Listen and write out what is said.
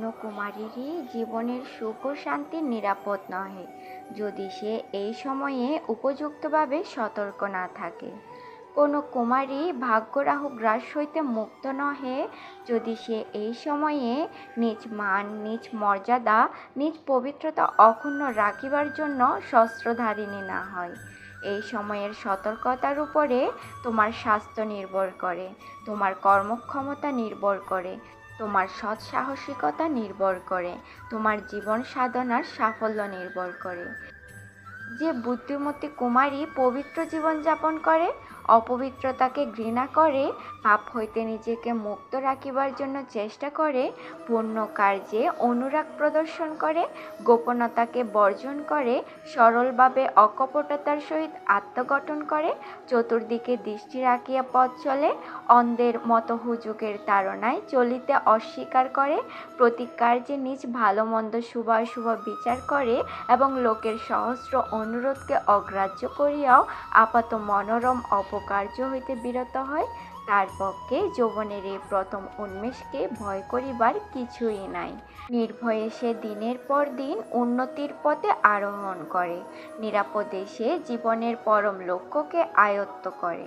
কোনো কুমারীরই জীবনের সুখ ও শান্তি নিরাপদ নহে। যদি সে এই সময়ে উপযুক্তভাবে সতর্ক না থাকে, কোনো কুমারী ভাগ্যরাহু গ্রাস হইতে মুক্ত নহে। যদি সে এই সময়ে নিজ মান, নিজ মর্যাদা, নিজ পবিত্রতা অক্ষুণ্ণ রাখিবার জন্য শস্ত্রধারিণী না হয়, এই সময়ের সতর্কতার উপরে তোমার স্বাস্থ্য নির্ভর করে, তোমার কর্মক্ষমতা নির্ভর করে। তোমার সৎ সাহসিকতা নির্ভর করে, তোমার জীবন সাধনার সাফল্য নির্ভর করে। যে বুদ্ধিমতী কুমারী পবিত্র জীবনযাপন করে অপবিত্রতাকে ঘৃণা করে, পাপ হইতে নিজেকে মুক্ত রাখিবার জন্য চেষ্টা করে, পুণ্য কার্যে অনুরাগ প্রদর্শন করে, গোপনতাকে বর্জন করে, সরলভাবে অকপটতার সহিত আত্মগঠন করে, চতুর্দিকে দৃষ্টি রাখিয়া পথ চলে, অন্ধের মতো হুজুগের তাড়নায় চলিতে অস্বীকার করে, প্রতীক কার্যে নিজ ভালো মন্দ শুভাশুভ বিচার করে এবং লোকের সহস্র অনুরোধকে অগ্রাহ্য করিয়াও আপাত মনোরম অপকার্য হইতে বিরত হয়, তার পক্ষে যৌবনের এই প্রথম উন্মেষকে ভয় করিবার কিছুই নাই। নির্ভয়ে সে দিনের পর দিন উন্নতির পথে আরোহণ করে, নিরাপদে সে জীবনের পরম লক্ষ্যকে আয়ত্ত করে।